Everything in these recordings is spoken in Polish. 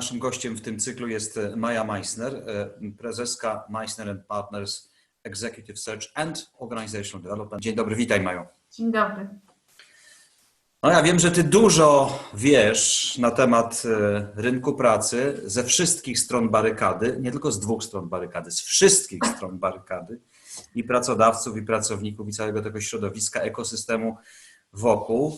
naszym gościem w tym cyklu jest e, Maja Meissner, e, prezeska Meissner Partners Executive Search and Organizational Development. Dzień dobry, witaj Majo. Dzień dobry. No ja wiem, że ty dużo wiesz na temat e, rynku pracy ze wszystkich stron barykady, nie tylko z dwóch stron barykady, z wszystkich stron barykady i pracodawców, i pracowników, i całego tego środowiska, ekosystemu wokół.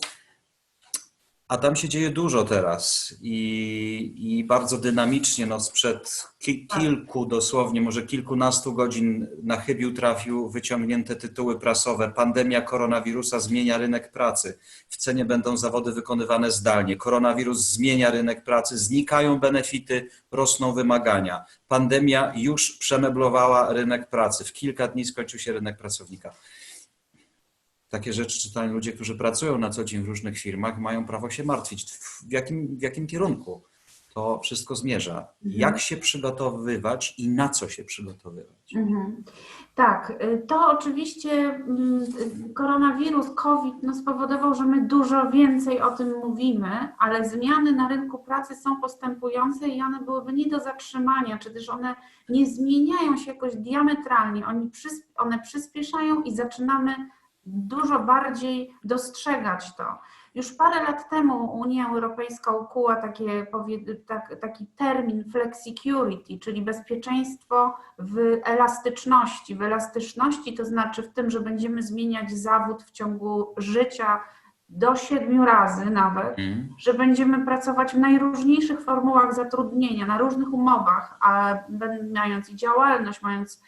A tam się dzieje dużo teraz i, i bardzo dynamicznie. No sprzed ki, kilku, dosłownie, może kilkunastu godzin na chybił trafił wyciągnięte tytuły prasowe. Pandemia koronawirusa zmienia rynek pracy. W cenie będą zawody wykonywane zdalnie. Koronawirus zmienia rynek pracy, znikają benefity, rosną wymagania. Pandemia już przemeblowała rynek pracy. W kilka dni skończył się rynek pracownika takie rzeczy czytają ludzie, którzy pracują na co dzień w różnych firmach, mają prawo się martwić. W jakim, w jakim kierunku to wszystko zmierza? Mhm. Jak się przygotowywać i na co się przygotowywać? Mhm. Tak, y, to oczywiście mm, koronawirus, COVID no, spowodował, że my dużo więcej o tym mówimy, ale zmiany na rynku pracy są postępujące i one byłyby nie do zatrzymania, czy też one nie zmieniają się jakoś diametralnie, one przyspieszają i zaczynamy dużo bardziej dostrzegać to. Już parę lat temu Unia Europejska ukuła takie, tak, taki termin flexicurity, czyli bezpieczeństwo w elastyczności. W elastyczności to znaczy w tym, że będziemy zmieniać zawód w ciągu życia do siedmiu razy nawet, Mm. że będziemy pracować w najróżniejszych formułach zatrudnienia, na różnych umowach, a mając i działalność, mając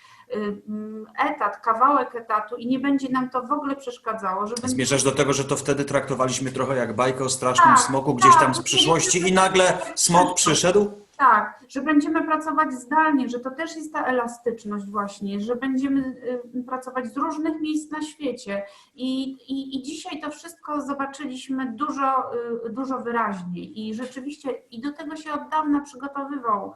etat, kawałek etatu i nie będzie nam to w ogóle przeszkadzało, że będziemy Zmierzasz do tego, że to wtedy traktowaliśmy trochę jak bajkę o strasznym Tak, smoku gdzieś tam z tak. przyszłości i nagle smok przyszedł? Tak, że będziemy pracować zdalnie, że to też jest ta elastyczność właśnie, że będziemy y, pracować z różnych miejsc na świecie i, i, i dzisiaj to wszystko zobaczyliśmy dużo, y, dużo wyraźniej i rzeczywiście i do tego się od dawna przygotowywał y,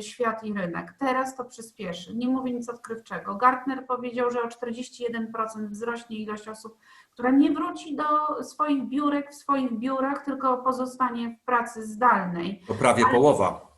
świat i rynek. Teraz to przyspieszy. Nie mówię nic odkrywczego. Gartner powiedział, że o 41% wzrośnie ilość osób, która nie wróci do swoich biurek w swoich biurach, tylko pozostanie w pracy zdalnej. To prawie Ale- połowa.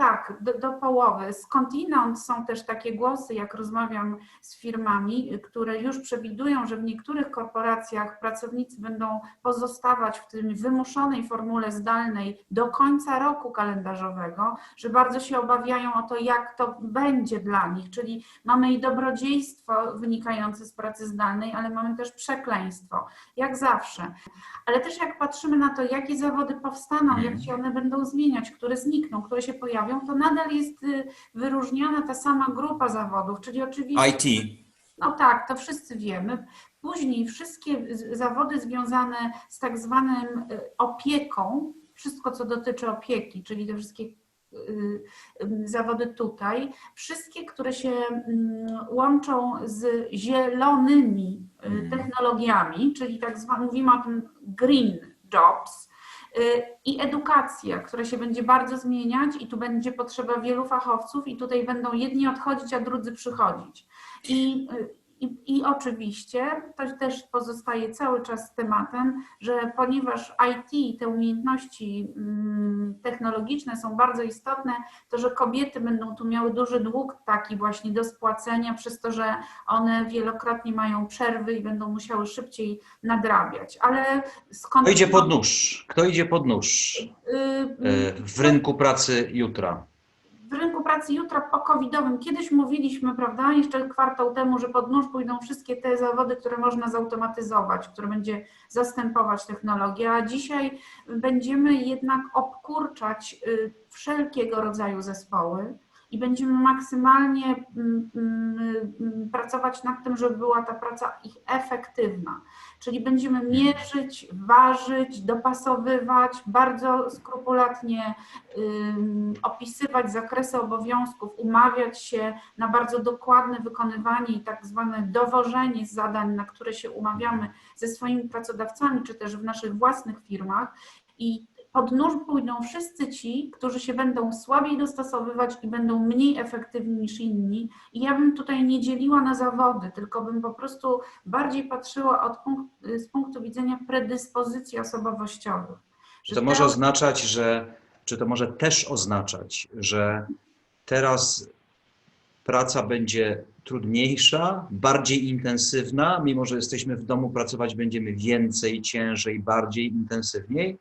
Tak, do, do połowy. Skądinąd są też takie głosy, jak rozmawiam z firmami, które już przewidują, że w niektórych korporacjach pracownicy będą pozostawać w tym wymuszonej formule zdalnej do końca roku kalendarzowego, że bardzo się obawiają o to, jak to będzie dla nich. Czyli mamy i dobrodziejstwo wynikające z pracy zdalnej, ale mamy też przekleństwo, jak zawsze. Ale też jak patrzymy na to, jakie zawody powstaną, Mhm. jak się one będą zmieniać, które znikną, które się pojawią, to nadal jest y, wyróżniana ta sama grupa zawodów, czyli oczywiście, IT. no tak, to wszyscy wiemy. Później wszystkie zawody związane z tak zwanym y, opieką, wszystko co dotyczy opieki, czyli te wszystkie y, zawody tutaj, wszystkie, które się mm, łączą z zielonymi Mhm. technologiami, czyli tak zwane, mówimy o tym green jobs, i edukacja, która się będzie bardzo zmieniać i tu będzie potrzeba wielu fachowców i tutaj będą jedni odchodzić, a drudzy przychodzić. I, y, i, I oczywiście to też pozostaje cały czas tematem, że ponieważ IT, te umiejętności mm, technologiczne są bardzo istotne, to że kobiety będą tu miały duży dług taki właśnie do spłacenia, przez to, że one wielokrotnie mają przerwy i będą musiały szybciej nadrabiać. Ale skąd. Kto idzie pod nóż? Kto idzie pod nóż Y, e, w rynku pracy jutra? W rynku pracy jutra po covidowym. Kiedyś mówiliśmy, prawda, jeszcze kwartał temu, że pod nóż pójdą wszystkie te zawody, które można zautomatyzować, które będzie zastępować technologia, a dzisiaj będziemy jednak obkurczać y, wszelkiego rodzaju zespoły i będziemy maksymalnie mm, mm, mm, pracować nad tym, żeby była ta praca ich efektywna. Czyli będziemy mierzyć, ważyć, dopasowywać, bardzo skrupulatnie opisywać zakresy obowiązków, umawiać się na bardzo dokładne wykonywanie i tak zwane dowożenie zadań, na które się umawiamy ze swoimi pracodawcami, czy też w naszych własnych firmach. I pod nóż pójdą wszyscy ci, którzy się będą słabiej dostosowywać i będą mniej efektywni niż inni. I ja bym tutaj nie dzieliła na zawody, tylko bym po prostu bardziej patrzyła od punkt, z punktu widzenia predyspozycji osobowościowych. Że To może oznaczać, że czy to może też oznaczać, że teraz praca będzie trudniejsza, bardziej intensywna, mimo że jesteśmy w domu, pracować będziemy więcej, ciężej, bardziej intensywniej?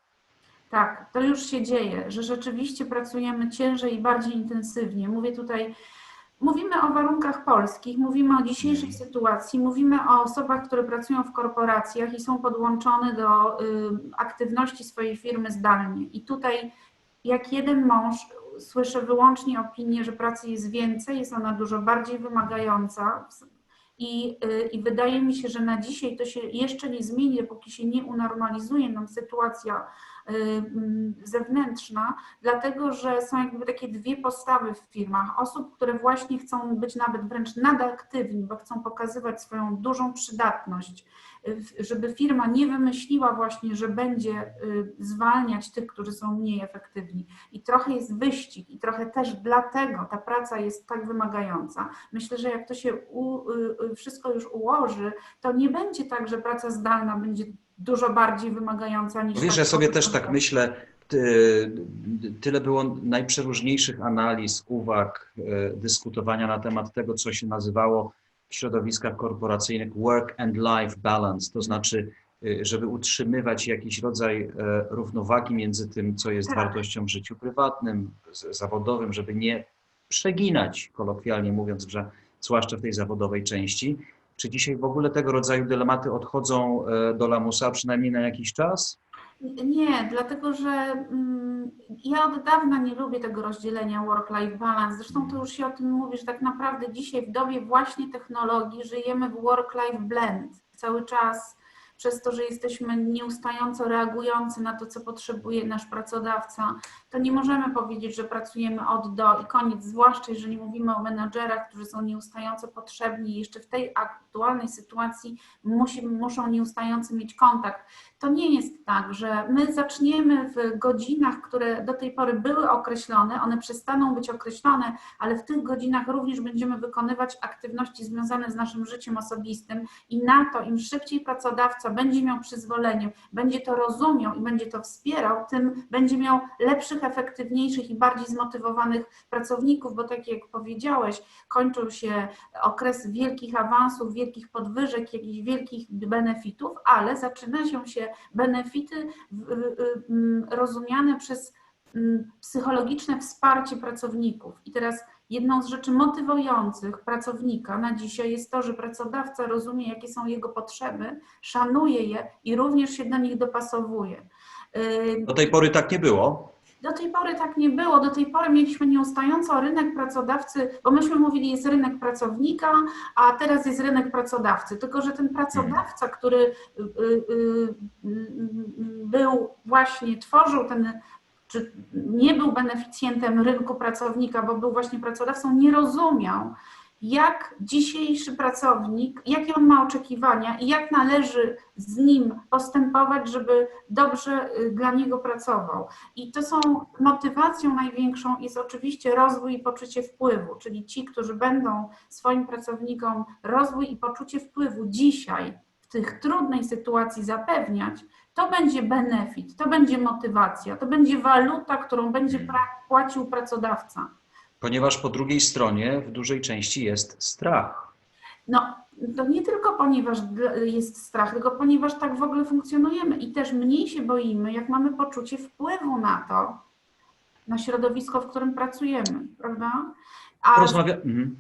Tak, to już się dzieje, że rzeczywiście pracujemy ciężej i bardziej intensywnie. Mówię tutaj, mówimy o warunkach polskich, mówimy o dzisiejszej sytuacji, mówimy o osobach, które pracują w korporacjach i są podłączone do y, aktywności swojej firmy zdalnie. I tutaj, jak jeden mąż, słyszę wyłącznie opinię, że pracy jest więcej, jest ona dużo bardziej wymagająca. I, y, I wydaje mi się, że na dzisiaj to się jeszcze nie zmieni, dopóki się nie unormalizuje nam sytuacja y, mm, zewnętrzna, dlatego że są jakby takie dwie postawy w firmach. Osób, które właśnie chcą być nawet wręcz nadaktywni, bo chcą pokazywać swoją dużą przydatność, żeby firma nie wymyśliła właśnie, że będzie y, zwalniać tych, którzy są mniej efektywni. I trochę jest wyścig, i trochę też dlatego ta praca jest tak wymagająca. Myślę, że jak to się u, y, y, wszystko już ułoży, to nie będzie tak, że praca zdalna będzie dużo bardziej wymagająca niż. Wiesz, ja sobie też tak myślę, ty- tyle było najprzeróżniejszych analiz, uwag, dyskutowania na temat tego, co się nazywało w środowiskach korporacyjnych work and life balance, to znaczy, e, żeby utrzymywać jakiś rodzaj e, równowagi między tym, co jest Tak. wartością w życiu prywatnym, zawodowym, żeby nie przeginać, kolokwialnie mówiąc, że zwłaszcza w tej zawodowej części. Czy dzisiaj w ogóle tego rodzaju dylematy odchodzą e, do lamusa, przynajmniej na jakiś czas? Nie, dlatego że mm, ja od dawna nie lubię tego rozdzielenia work-life balance. Zresztą to już się o tym mówi, że tak naprawdę dzisiaj w dobie właśnie technologii żyjemy w work-life blend. Cały czas przez to, że jesteśmy nieustająco reagujący na to, co potrzebuje nasz pracodawca, to nie możemy powiedzieć, że pracujemy od do i koniec, zwłaszcza jeżeli mówimy o menadżerach, którzy są nieustająco potrzebni jeszcze w tej aktualnej sytuacji musi, muszą nieustająco mieć kontakt. To nie jest tak, że my zaczniemy w godzinach, które do tej pory były określone, one przestaną być określone, ale w tych godzinach również będziemy wykonywać aktywności związane z naszym życiem osobistym i na to im szybciej pracodawca będzie miał przyzwolenie, będzie to rozumiał i będzie to wspierał, tym będzie miał lepszych, efektywniejszych i bardziej zmotywowanych pracowników, bo tak jak powiedziałeś, kończył się okres wielkich awansów, wielkich podwyżek, jakichś wielkich benefitów, ale zaczyna się benefity w- w- m, rozumiane przez m, psychologiczne wsparcie pracowników. I teraz jedną z rzeczy motywujących pracownika na dzisiaj jest to, że pracodawca rozumie, jakie są jego potrzeby, szanuje je i również się do nich dopasowuje. Yy, Do tej pory tak nie było. Do tej pory tak nie było. Do tej pory mieliśmy nieustająco rynek pracodawcy, bo myśmy mówili, jest rynek pracownika, a teraz jest rynek pracodawcy. Tylko, że ten pracodawca, który y, y, y, był właśnie, tworzył ten, czy nie był beneficjentem rynku pracownika, bo był właśnie pracodawcą, nie rozumiał, jak dzisiejszy pracownik, jakie on ma oczekiwania i jak należy z nim postępować, żeby dobrze y, dla niego pracował. I to są motywacją największą jest oczywiście rozwój i poczucie wpływu, czyli ci, którzy będą swoim pracownikom rozwój i poczucie wpływu dzisiaj w tych trudnej sytuacji zapewniać, to będzie benefit, to będzie motywacja, to będzie waluta, którą będzie pra- płacił pracodawca. Ponieważ po drugiej stronie w dużej części jest strach. No, to nie tylko ponieważ jest strach, tylko ponieważ tak w ogóle funkcjonujemy i też mniej się boimy, jak mamy poczucie wpływu na to, na środowisko, w którym pracujemy, prawda? A Porozmawia... Mhm.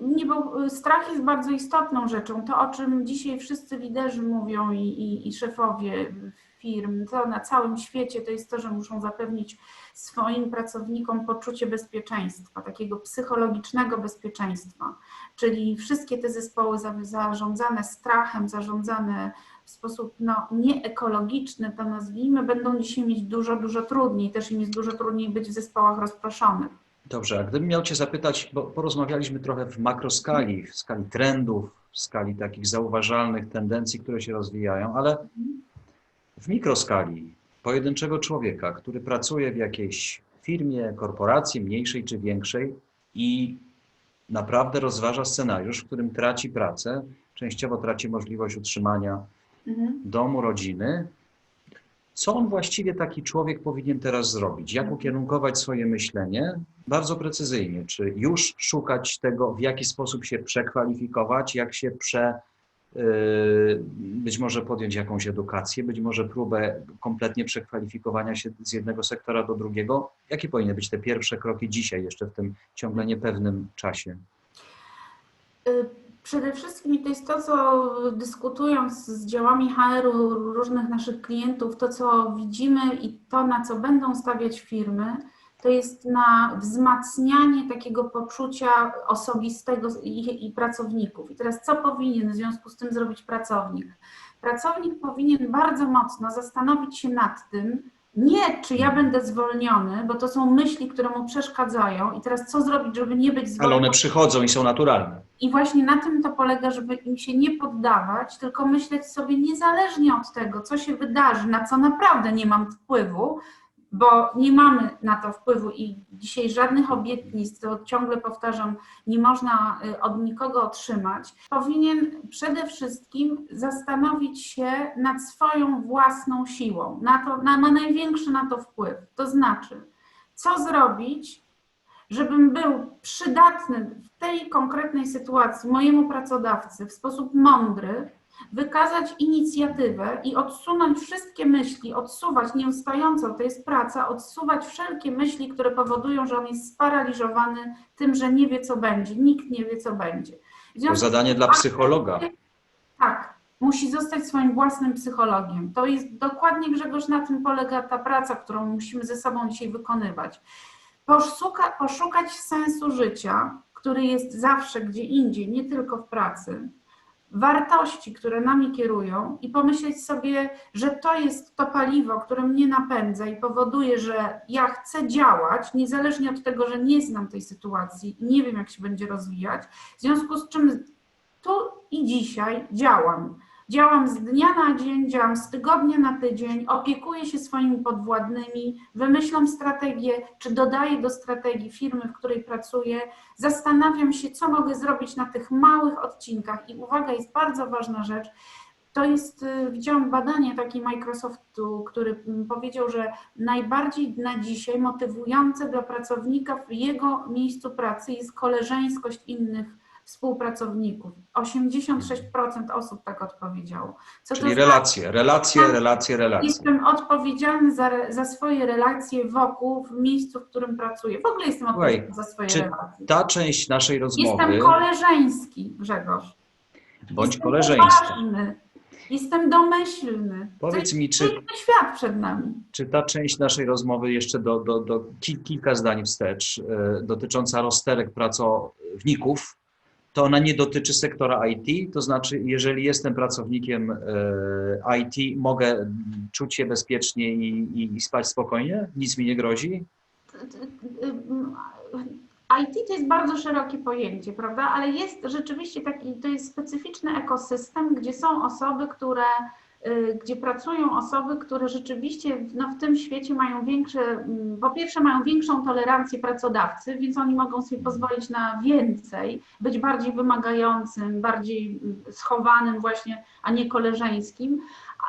nie, bo y, strach jest bardzo istotną rzeczą. To, o czym dzisiaj wszyscy liderzy mówią i, i, i szefowie firm, to na całym świecie, to jest to, że muszą zapewnić swoim pracownikom poczucie bezpieczeństwa, takiego psychologicznego bezpieczeństwa. Czyli wszystkie te zespoły za- zarządzane strachem, zarządzane w sposób no, nieekologiczny, to nazwijmy, będą dzisiaj mieć dużo, dużo trudniej. Też im jest dużo trudniej być w zespołach rozproszonych. Dobrze, a gdybym miał Cię zapytać, bo porozmawialiśmy trochę w makroskali, w skali trendów, w skali takich zauważalnych tendencji, które się rozwijają, ale w mikroskali pojedynczego człowieka, który pracuje w jakiejś firmie, korporacji, mniejszej czy większej i naprawdę rozważa scenariusz, w którym traci pracę, częściowo traci możliwość utrzymania Mhm. domu, rodziny. Co on właściwie taki człowiek powinien teraz zrobić? Jak ukierunkować swoje myślenie? Bardzo precyzyjnie. Czy już szukać tego, w jaki sposób się przekwalifikować, jak się prze, być może podjąć jakąś edukację, być może próbę kompletnie przekwalifikowania się z jednego sektora do drugiego. Jakie powinny być te pierwsze kroki dzisiaj, jeszcze w tym ciągle niepewnym czasie? Y, Przede wszystkim to jest to, co dyskutując z działami HR-u różnych naszych klientów, to co widzimy i to, na co będą stawiać firmy, to jest na wzmacnianie takiego poczucia osobistego i, i pracowników. I teraz co powinien w związku z tym zrobić pracownik? Pracownik powinien bardzo mocno zastanowić się nad tym, nie czy ja będę zwolniony, bo to są myśli, które mu przeszkadzają i teraz co zrobić, żeby nie być zwolniony. Ale one przychodzą i są naturalne. I właśnie na tym to polega, żeby im się nie poddawać, tylko myśleć sobie niezależnie od tego, co się wydarzy, na co naprawdę nie mam wpływu, bo nie mamy na to wpływu i dzisiaj żadnych obietnic, to ciągle powtarzam, nie można y, od nikogo otrzymać, powinien przede wszystkim zastanowić się nad swoją własną siłą. Na to, na, ma największy na to wpływ. To znaczy, co zrobić, żebym był przydatny w tej konkretnej sytuacji mojemu pracodawcy w sposób mądry, wykazać inicjatywę i odsunąć wszystkie myśli, odsuwać nieustająco, to jest praca, odsuwać wszelkie myśli, które powodują, że on jest sparaliżowany tym, że nie wie, co będzie. Nikt nie wie, co będzie. To zadanie dla psychologa. tak, musi zostać swoim własnym psychologiem. To jest dokładnie, Grzegorz, na tym polega ta praca, którą musimy ze sobą dzisiaj wykonywać. Poszuka, poszukać sensu życia, który jest zawsze gdzie indziej, nie tylko w pracy, wartości, które nami kierują i pomyśleć sobie, że to jest to paliwo, które mnie napędza i powoduje, że ja chcę działać, niezależnie od tego, że nie znam tej sytuacji nie wiem, jak się będzie rozwijać, w związku z czym tu i dzisiaj działam. Działam z dnia na dzień, działam z tygodnia na tydzień, opiekuję się swoimi podwładnymi, wymyślam strategię, czy dodaję do strategii firmy, w której pracuję, zastanawiam się, co mogę zrobić na tych małych odcinkach. I uwaga, jest bardzo ważna rzecz. To jest, y, widziałam badanie takie Microsoftu, który mm, powiedział, że najbardziej na dzisiaj motywujące dla pracownika w jego miejscu pracy jest koleżeńskość innych współpracowników. 86% osób tak odpowiedziało. Co to Czyli znaczy? relacje, relacje, relacje, relacje. Jestem odpowiedzialny za, za swoje relacje wokół, w miejscu, w którym pracuję. W ogóle jestem odpowiedzialny za swoje czy relacje. Ta część naszej rozmowy, Jestem koleżeński, Grzegorz. bądź Jestem koleżeńska, uważny. Jestem domyślny. Powiedz mi, czy, świat przed nami. czy ta część naszej rozmowy jeszcze do, do, do kil, kilka zdań wstecz, e, dotycząca rozsterek pracowników, to ona nie dotyczy sektora IT, to znaczy, jeżeli jestem pracownikiem e, IT, mogę czuć się bezpiecznie i, i, i spać spokojnie? Nic mi nie grozi? IT to jest bardzo szerokie pojęcie, prawda? Ale jest rzeczywiście taki, to jest specyficzny ekosystem, gdzie są osoby, które, gdzie pracują osoby, które rzeczywiście no, w tym świecie mają większe, mm, po pierwsze mają większą tolerancję pracodawcy, więc oni mogą sobie pozwolić na więcej, być bardziej wymagającym, bardziej mm, schowanym właśnie, a nie koleżeńskim,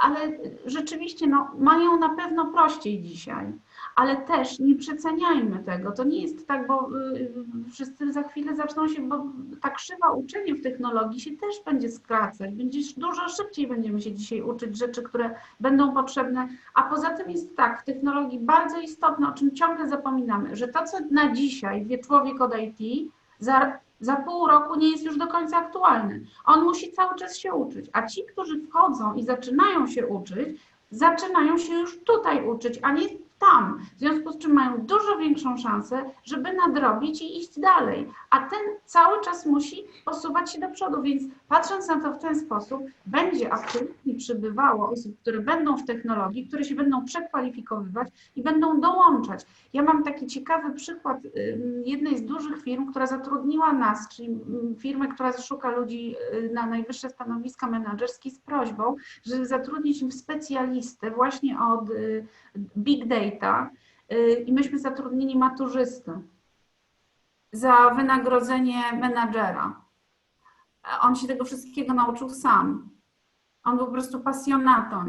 ale rzeczywiście no, mają na pewno prościej dzisiaj ale też nie przeceniajmy tego. To nie jest tak, bo y, wszyscy za chwilę zaczną się, bo ta krzywa uczenia w technologii się też będzie skracać. Będziesz dużo szybciej będziemy się dzisiaj uczyć rzeczy, które będą potrzebne. A poza tym jest tak, w technologii bardzo istotne, o czym ciągle zapominamy, że to, co na dzisiaj wie człowiek od IT, za, za pół roku nie jest już do końca aktualne. On musi cały czas się uczyć, a ci, którzy wchodzą i zaczynają się uczyć, zaczynają się już tutaj uczyć, a nie tam. W związku z czym mają dużo większą szansę, żeby nadrobić i iść dalej. A ten cały czas musi posuwać się do przodu, więc patrząc na to w ten sposób, będzie absolutnie przybywało osób, które będą w technologii, które się będą przekwalifikowywać i będą dołączać. Ja mam taki ciekawy przykład jednej z dużych firm, która zatrudniła nas, czyli firmę, która szuka ludzi y, na najwyższe stanowiska menedżerskie z prośbą, żeby zatrudnić im specjalistę właśnie od y, big data y, i myśmy zatrudnili maturzystę za wynagrodzenie menadżera. On się tego wszystkiego nauczył sam. On był po prostu pasjonatą.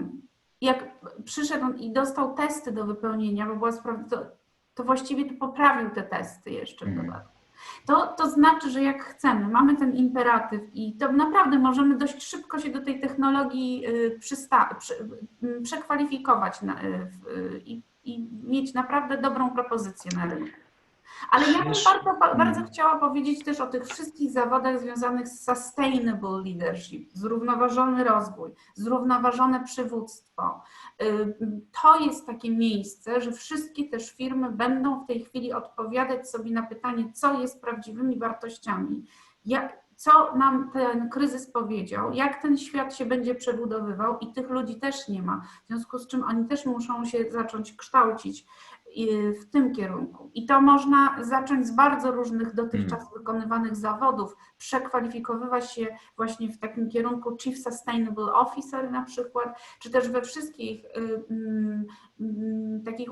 jak przyszedł i dostał testy do wypełnienia, bo była sprawa, to, to właściwie to poprawił te testy jeszcze w Mhm. dodatku. To, to znaczy, że jak chcemy, mamy ten imperatyw i to naprawdę możemy dość szybko się do tej technologii y, przysta- przy, przekwalifikować na, y, w- i, i mieć naprawdę dobrą propozycję na rynku. Ale ja bym bardzo, ba- bardzo mm. chciała powiedzieć też o tych wszystkich zawodach związanych z sustainable leadership, zrównoważony rozwój, zrównoważone przywództwo. Y, To jest takie miejsce, że wszystkie też firmy będą w tej chwili odpowiadać sobie na pytanie, co jest prawdziwymi wartościami, jak, co nam ten kryzys powiedział, jak ten świat się będzie przebudowywał? I tych ludzi też nie ma, w związku z czym oni też muszą się zacząć kształcić y, w tym kierunku. I to można zacząć z bardzo różnych dotychczas wykonywanych zawodów, przekwalifikowywać się właśnie w takim kierunku Chief Sustainable Officer na przykład, czy też we wszystkich y, mm, mm, takich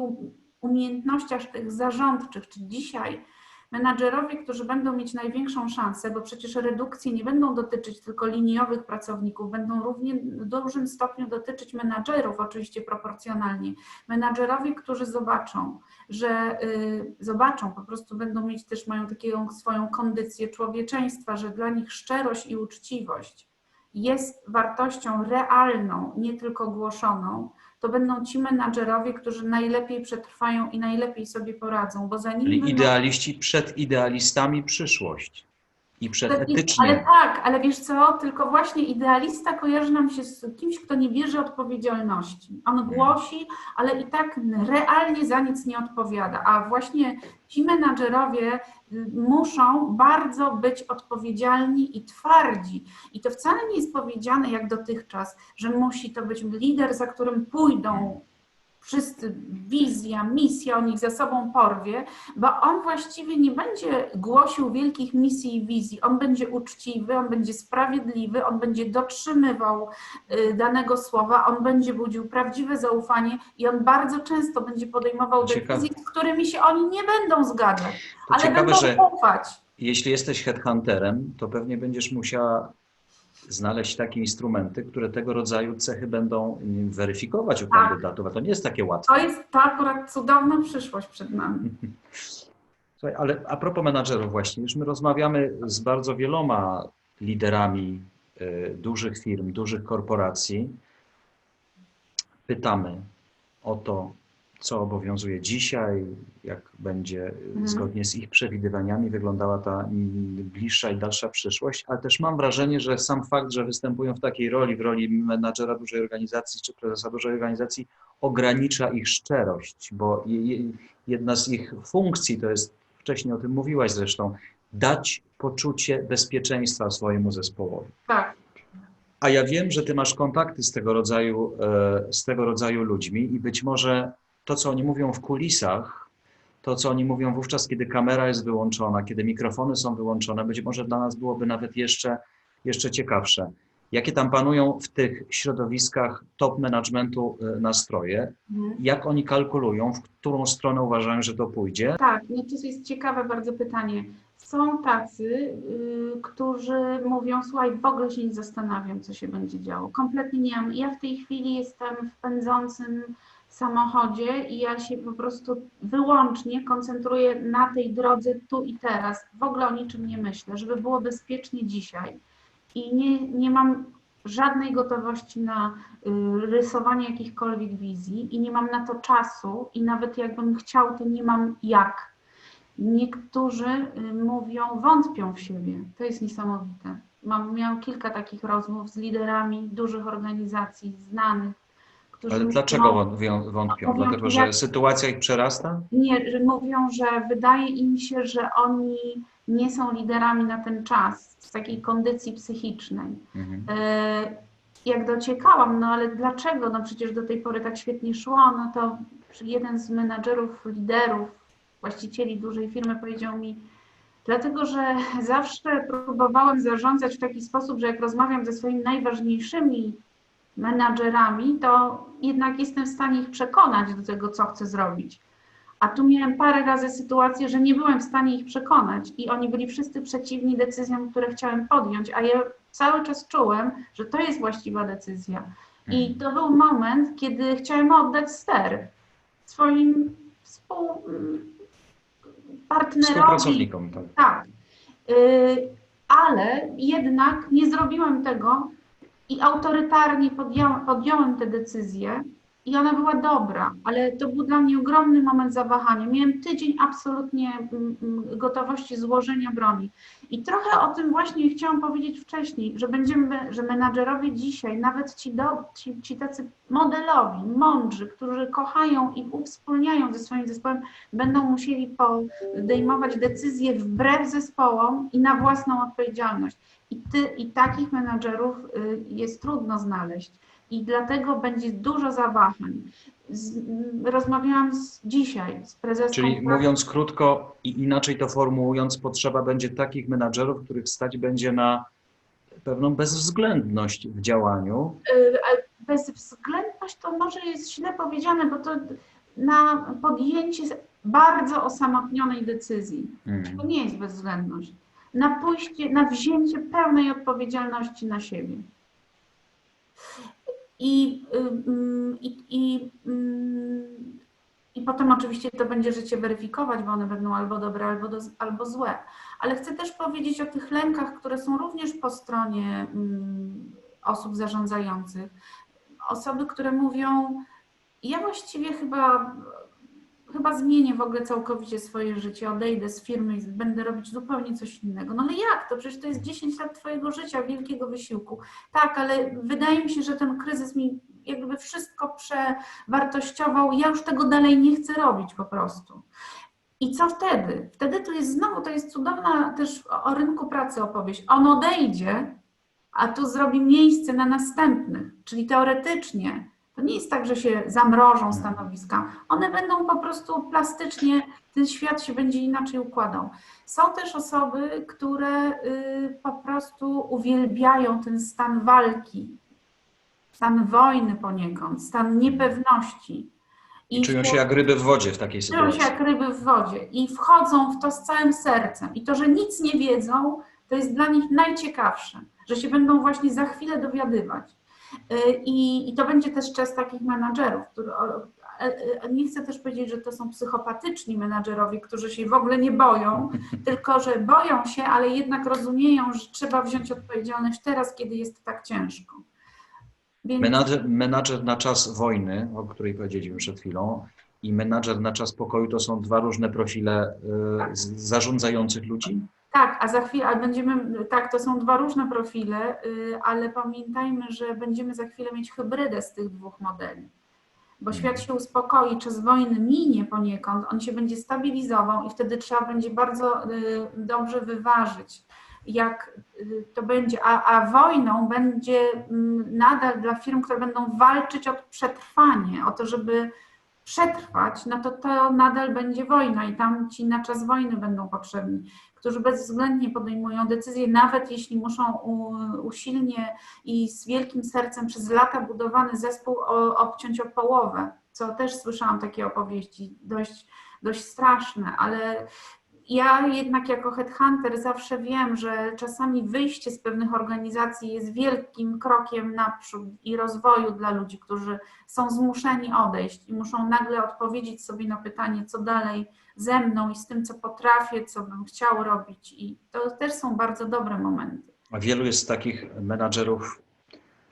umiejętnościach tych zarządczych, czy dzisiaj menadżerowie, którzy będą mieć największą szansę, bo przecież redukcje nie będą dotyczyć tylko liniowych pracowników, będą równie w dużym stopniu dotyczyć menadżerów, oczywiście proporcjonalnie. Menadżerowie, którzy zobaczą, że y, zobaczą, po prostu będą mieć też, mają taką swoją kondycję człowieczeństwa, że dla nich szczerość i uczciwość jest wartością realną, nie tylko głoszoną, to będą ci menadżerowie, którzy najlepiej przetrwają i najlepiej sobie poradzą, bo za nimi Czyli będą- idealiści przed idealistami przyszłość. I przed ale tak, ale wiesz co, tylko właśnie idealista kojarzy nam się z kimś, kto nie bierze odpowiedzialności. On głosi, ale i tak realnie za nic nie odpowiada. A właśnie ci menadżerowie y, muszą bardzo być odpowiedzialni i twardzi. I to wcale nie jest powiedziane jak dotychczas, że musi to być lider, za którym pójdą wszyscy, wizja, misja, on ich ze sobą porwie, bo on właściwie nie będzie głosił wielkich misji i wizji. On będzie uczciwy, on będzie sprawiedliwy, on będzie dotrzymywał y, danego słowa, on będzie budził prawdziwe zaufanie i on bardzo często będzie podejmował Ciekawe. decyzje, z którymi się oni nie będą zgadzać, To ale ciekawe, będą że ufać. jeśli jesteś headhunterem, to pewnie będziesz musiała znaleźć takie instrumenty, które tego rodzaju cechy będą mm, weryfikować u Tak. kandydatów. A to nie jest takie łatwe. To jest to akurat cudowna przyszłość przed nami. Słuchaj, ale a propos menadżerów właśnie, już my rozmawiamy z bardzo wieloma liderami y, dużych firm, dużych korporacji. Pytamy o to, co obowiązuje dzisiaj, jak będzie Mhm. zgodnie z ich przewidywaniami wyglądała ta bliższa i dalsza przyszłość, ale też mam wrażenie, że sam fakt, że występują w takiej roli, w roli menadżera dużej organizacji czy prezesa dużej organizacji, ogranicza ich szczerość, bo je- je- jedna z ich funkcji to jest, wcześniej o tym mówiłaś zresztą, dać poczucie bezpieczeństwa swojemu zespołowi. Tak. A ja wiem, że ty masz kontakty z tego rodzaju, e, z tego rodzaju ludźmi i być może to, co oni mówią w kulisach, to, co oni mówią wówczas, kiedy kamera jest wyłączona, kiedy mikrofony są wyłączone, być może dla nas byłoby nawet jeszcze, jeszcze ciekawsze. Jakie tam panują w tych środowiskach top managementu e, nastroje? Mhm. Jak oni kalkulują, w którą stronę uważają, że to pójdzie? Tak, no to jest ciekawe bardzo pytanie. Są tacy, y, którzy mówią, słuchaj, w ogóle się nie zastanawiam, co się będzie działo. Kompletnie nie mam. Ja w tej chwili jestem w pędzącym samochodzie i ja się po prostu wyłącznie koncentruję na tej drodze tu i teraz. W ogóle o niczym nie myślę, żeby było bezpiecznie dzisiaj. I nie, nie mam żadnej gotowości na y, rysowanie jakichkolwiek wizji i nie mam na to czasu i nawet jakbym chciał, to nie mam jak. Niektórzy y, mówią, wątpią w siebie. To jest niesamowite. Mam, miałam kilka takich rozmów z liderami dużych organizacji, znanych, Ale mówią- dlaczego wą- wątpią? Mówią, Dlatego, że sytuacja ich przerasta? Nie, że mówią, że wydaje im się, że oni nie są liderami na ten czas w takiej kondycji psychicznej. Mhm. E, Jak dociekałam, no ale dlaczego? No przecież do tej pory tak świetnie szło, no to jeden z menadżerów, liderów, właścicieli dużej firmy powiedział mi, dlatego że zawsze próbowałem zarządzać w taki sposób, że jak rozmawiam ze swoimi najważniejszymi menadżerami, to jednak jestem w stanie ich przekonać do tego, co chcę zrobić. A tu miałem parę razy sytuację, że nie byłem w stanie ich przekonać i oni byli wszyscy przeciwni decyzjom, które chciałem podjąć, a ja cały czas czułem, że to jest właściwa decyzja. I to był moment, kiedy chciałem oddać ster swoim współpartnerowi. Współpracownikom, tak. Tak. Y, Ale jednak nie zrobiłem tego i autorytarnie podjąłem, podjąłem tę decyzję i ona była dobra, ale to był dla mnie ogromny moment zawahania. Miałem tydzień absolutnie mm, mm, gotowości złożenia broni. I trochę o tym właśnie chciałam powiedzieć wcześniej, że będziemy, że menadżerowie dzisiaj, nawet ci, do, ci, ci tacy modelowi, mądrzy, którzy kochają i uwspólniają ze swoim zespołem, będą musieli podejmować decyzje wbrew zespołom i na własną odpowiedzialność. I, ty, i takich menadżerów y, jest trudno znaleźć. I dlatego będzie dużo zawahań. Z, rozmawiałam z, dzisiaj z prezesem. Czyli mówiąc krótko i inaczej to formułując, potrzeba będzie takich menadżerów, których stać będzie na pewną bezwzględność w działaniu. Bezwzględność to może jest źle powiedziane, bo to na podjęcie bardzo osamotnionej decyzji. Hmm. To nie jest bezwzględność. Na pójście, na wzięcie pełnej odpowiedzialności na siebie. I, i, i, i potem oczywiście to będzie życie weryfikować, bo one będą albo dobre, albo, do, albo złe. Ale chcę też powiedzieć o tych lękach, które są również po stronie osób zarządzających. Osoby, które mówią, ja właściwie chyba, chyba zmienię w ogóle całkowicie swoje życie, odejdę z firmy i będę robić zupełnie coś innego. No ale jak to? Przecież to jest 10 lat Twojego życia, wielkiego wysiłku. Tak, ale wydaje mi się, że ten kryzys mi jakby wszystko przewartościował. Ja już tego dalej nie chcę robić po prostu. I co wtedy? Wtedy to jest znowu, to jest cudowna też o rynku pracy opowieść. On odejdzie, a tu zrobi miejsce na następnych, czyli teoretycznie to nie jest tak, że się zamrożą stanowiska. One będą po prostu plastycznie, ten świat się będzie inaczej układał. Są też osoby, które y, po prostu uwielbiają ten stan walki, stan wojny poniekąd, stan niepewności. I czują się jak ryby w wodzie w takiej czują sytuacji. się jak ryby w wodzie i wchodzą w to z całym sercem. I to, że nic nie wiedzą, to jest dla nich najciekawsze, że się będą właśnie za chwilę dowiadywać. I, I, to będzie też czas takich menadżerów, który, nie chcę też powiedzieć, że to są psychopatyczni menadżerowie, którzy się w ogóle nie boją, tylko że boją się, ale jednak rozumieją, że trzeba wziąć odpowiedzialność teraz, kiedy jest tak ciężko. Więc... Menadżer, menadżer na czas wojny, o której powiedzieliśmy przed chwilą, i menadżer na czas pokoju to są dwa różne profile y, zarządzających ludzi? Tak, a za chwilę, ale będziemy, tak, to są dwa różne profile, y, ale pamiętajmy, że będziemy za chwilę mieć hybrydę z tych dwóch modeli. Bo świat się uspokoi, czas wojny minie poniekąd, on się będzie stabilizował i wtedy trzeba będzie bardzo y, dobrze wyważyć, jak y, to będzie. A, a wojną będzie mm, nadal dla firm, które będą walczyć o przetrwanie, o to, żeby przetrwać, no to to nadal będzie wojna i tam ci na czas wojny będą potrzebni którzy bezwzględnie podejmują decyzje, nawet jeśli muszą usilnie i z wielkim sercem przez lata budowany zespół obciąć o połowę, co też słyszałam takie opowieści, dość, dość straszne, ale ja jednak jako headhunter zawsze wiem, że czasami wyjście z pewnych organizacji jest wielkim krokiem naprzód i rozwoju dla ludzi, którzy są zmuszeni odejść i muszą nagle odpowiedzieć sobie na pytanie, co dalej ze mną i z tym, co potrafię, co bym chciał robić. I to też są bardzo dobre momenty. A wielu jest takich menadżerów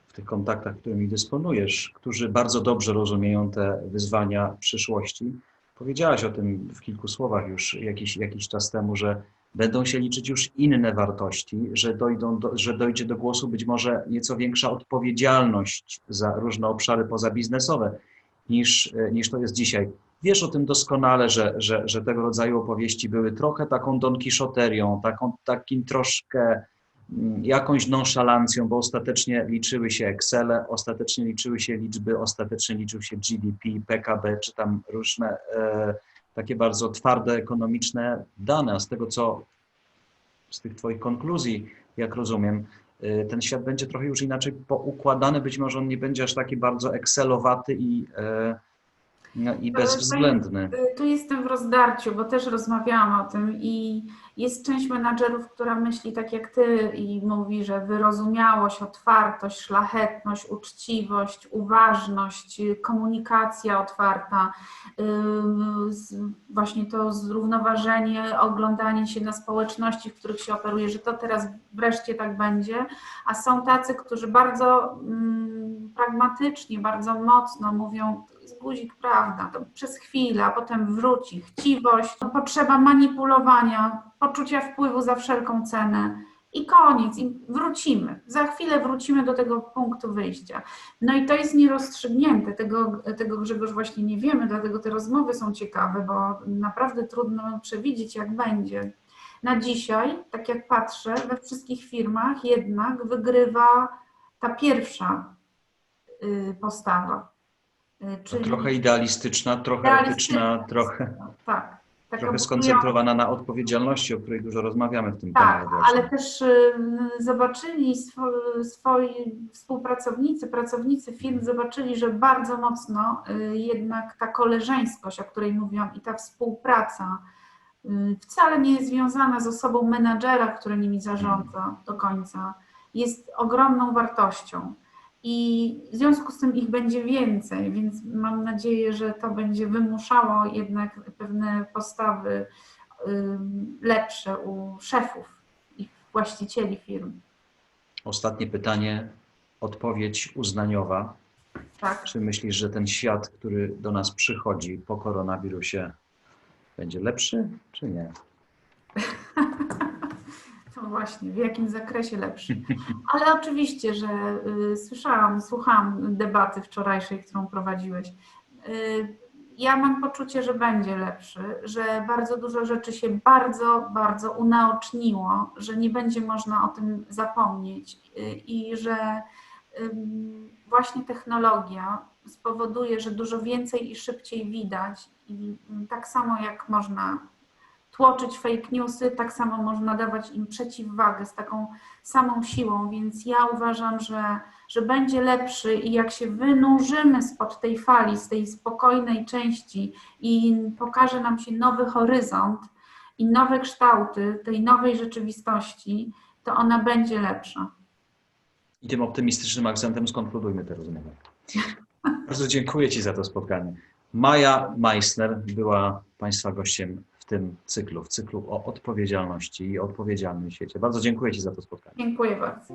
w tych kontaktach, którymi dysponujesz, którzy bardzo dobrze rozumieją te wyzwania przyszłości. Powiedziałaś o tym w kilku słowach już jakiś, jakiś czas temu, że będą się liczyć już inne wartości, że, dojdą do, że dojdzie do głosu być może nieco większa odpowiedzialność za różne obszary pozabiznesowe niż, niż to jest dzisiaj. Wiesz o tym doskonale, że, że, że tego rodzaju opowieści były trochę taką donkiszoterią, taką, takim troszkę jakąś nonszalancją, bo ostatecznie liczyły się Excele, ostatecznie liczyły się liczby, ostatecznie liczył się GDP, PKB, czy tam różne e, takie bardzo twarde ekonomiczne dane. A z tego, co z tych Twoich konkluzji, jak rozumiem, e, ten świat będzie trochę już inaczej poukładany, być może on nie będzie aż taki bardzo Excelowaty i e, No i Ale bezwzględny. Tu jestem w rozdarciu, bo też rozmawiałam o tym i jest część menadżerów, która myśli tak jak ty i mówi, że wyrozumiałość, otwartość, szlachetność, uczciwość, uważność, komunikacja otwarta, właśnie to zrównoważenie, oglądanie się na społeczności, w których się operuje, że to teraz wreszcie tak będzie, a są tacy, którzy bardzo mm, pragmatycznie, bardzo mocno mówią, jest guzik prawda, to przez chwilę, a potem wróci chciwość, potrzeba manipulowania, poczucia wpływu za wszelką cenę i koniec, i wrócimy. Za chwilę wrócimy do tego punktu wyjścia. No i to jest nierozstrzygnięte, tego, tego Grzegorz właśnie nie wiemy, dlatego te rozmowy są ciekawe, bo naprawdę trudno przewidzieć, jak będzie. Na dzisiaj, tak jak patrzę, we wszystkich firmach jednak wygrywa ta pierwsza y, postawa. Y, Czyli Trochę idealistyczna, trochę etyczna, trochę, tak, trochę skoncentrowana na odpowiedzialności, o której dużo rozmawiamy w tym Tak, ale też y, zobaczyli swo- swoi współpracownicy, pracownicy firm zobaczyli, że bardzo mocno y, jednak ta koleżeńskość, o której mówiłam, i ta współpraca y, wcale nie jest związana z osobą menadżera, który nimi zarządza do końca, jest ogromną wartością. I w związku z tym ich będzie więcej, więc mam nadzieję, że to będzie wymuszało jednak pewne postawy lepsze u szefów i właścicieli firm. Ostatnie pytanie, odpowiedź uznaniowa. Tak? Czy myślisz, że ten świat, który do nas przychodzi po koronawirusie, będzie lepszy, czy nie? Właśnie, w jakim zakresie lepszy. Ale oczywiście, że y, słyszałam, słuchałam debaty wczorajszej, którą prowadziłeś. Y, ja mam poczucie, że będzie lepszy, że bardzo dużo rzeczy się bardzo, bardzo unaoczniło, że nie będzie można o tym zapomnieć y, i że właśnie technologia spowoduje, że dużo więcej i szybciej widać i mm, tak samo jak można tłoczyć fake newsy, tak samo można dawać im przeciwwagę z taką samą siłą, więc ja uważam, że, że będzie lepszy i jak się wynurzymy spod tej fali, z tej spokojnej części i pokaże nam się nowy horyzont i nowe kształty tej nowej rzeczywistości, to ona będzie lepsza. I tym optymistycznym akcentem skonkludujmy tę rozmowę. Bardzo dziękuję Ci za to spotkanie. Maja Meissner była Państwa gościem w tym cyklu, w cyklu o odpowiedzialności i odpowiedzialnym świecie. Bardzo dziękuję Ci za to spotkanie. Dziękuję bardzo.